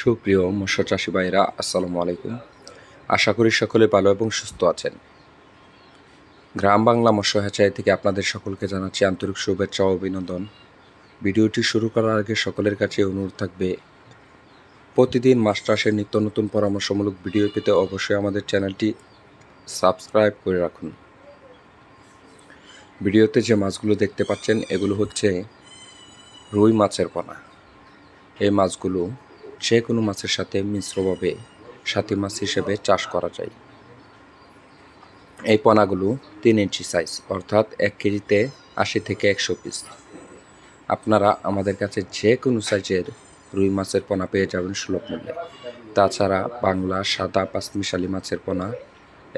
সুপ্রিয় মৎস্য চাষি ভাইরা আসসালামু আলাইকুম। আশা করি সকলে ভালো এবং সুস্থ আছেন। গ্রাম বাংলা মৎস্য হ্যাচারি থেকে আপনাদের সকলকে জানাচ্ছি আন্তরিক শুভেচ্ছা ও অভিনন্দন। ভিডিওটি শুরু করার আগে সকলের কাছে অনুরোধ থাকবে, প্রতিদিন মাছ চাষের নিত্য নতুন পরামর্শমূলক ভিডিও পেতে অবশ্যই আমাদের চ্যানেলটি সাবস্ক্রাইব করে রাখুন। ভিডিওতে যে মাছগুলো দেখতে পাচ্ছেন, এগুলো হচ্ছে রুই মাছের পোনা। এই মাছগুলো যে কোনো মাছের সাথে মিশ্রভাবে সাথী মাছ হিসেবে চাষ করা যায়। এই পোনাগুলো তিন ইঞ্চি সাইজ অর্থাৎ এক কেজিতে আশি থেকে একশো পিস আপনারা আমাদের কাছে যে কোনো সাইজের রুই মাছের পোনা পেয়ে যাবেন সুলভ মূল্যে। তাছাড়া বাংলা সাদা পাঁচমিশালি মাছের পোনা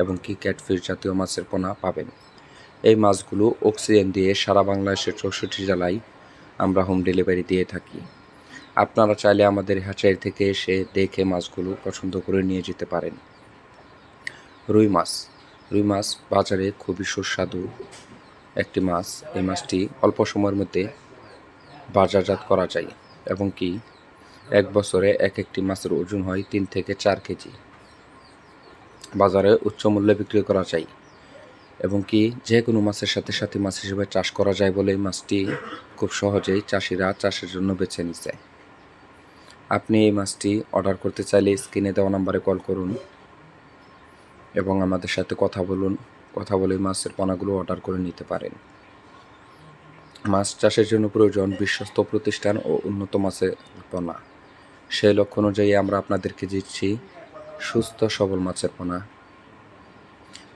এবং কি ক্যাটফিশ জাতীয় মাছের পোনা পাবেন। এই মাছগুলো অক্সিজেন দিয়ে সারা বাংলাদেশের চৌষট্টি জেলায় আমরা হোম ডেলিভারি দিয়ে থাকি। আপনারা চাইলে আমাদের হ্যাচারি থেকে এসে দেখে মাছগুলো পছন্দ করে নিয়ে যেতে পারেন। রুই মাছ। রুই মাছ বাজারে খুবই সুস্বাদু একটি মাছ। এই মাছটি অল্প সময়ের মধ্যে বাজারজাত করা যায় এবং কি এক বছরে এক একটি মাছের ওজন হয় তিন থেকে চার কেজি। বাজারে উচ্চ মূল্যে বিক্রি করা যায় এবং কি যে কোনো মাছের সাথে সাথে মাছ হিসেবে চাষ করা যায় বলে মাছটি খুব সহজেই চাষিরা চাষের জন্য বেছে নিছে। আপনি এই মাছটি অর্ডার করতে চাইলে স্ক্রিনে দেওয়া নাম্বারে কল করুন এবং আমাদের সাথে কথা বলুন। কথা বলে মাছের পোনাগুলো অর্ডার করে নিতে পারেন। মাছ চাষের জন্য প্রয়োজন বিশ্বস্ত প্রতিষ্ঠান ও উন্নত মাছের পোনা। সেই লক্ষ্য অনুযায়ী আমরা আপনাদেরকে দিচ্ছি সুস্থ, সবল মাছের পোনা।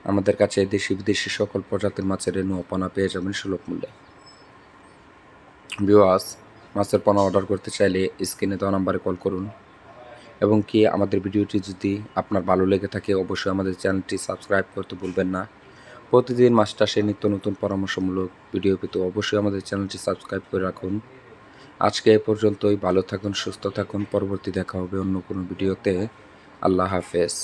আমাদের কাছে দেশি বিদেশি সকল প্রজাতির মাছের রেণু পোনা পেয়ে যাবেন সুলভ মূল্যে। বিওয়াস মাছের পোনা অর্ডার করতে চাইলে স্ক্রিনে দেওয়া নাম্বারে কল করুন। এবং কি আমাদের ভিডিওটি যদি আপনার ভালো লেগে থাকে, অবশ্যই আমাদের চ্যানেলটি সাবস্ক্রাইব করতে ভুলবেন না। প্রতিদিন মাছ চাষে নিত্য নতুন পরামর্শমূলক ভিডিও পেতে অবশ্যই আমাদের চ্যানেলটি সাবস্ক্রাইব করে রাখুন। আজকে এ পর্যন্তই, ভালো থাকুন, সুস্থ থাকুন, পরবর্তী দেখা হবে অন্য কোনো ভিডিওতে আল্লাহ হাফেজ।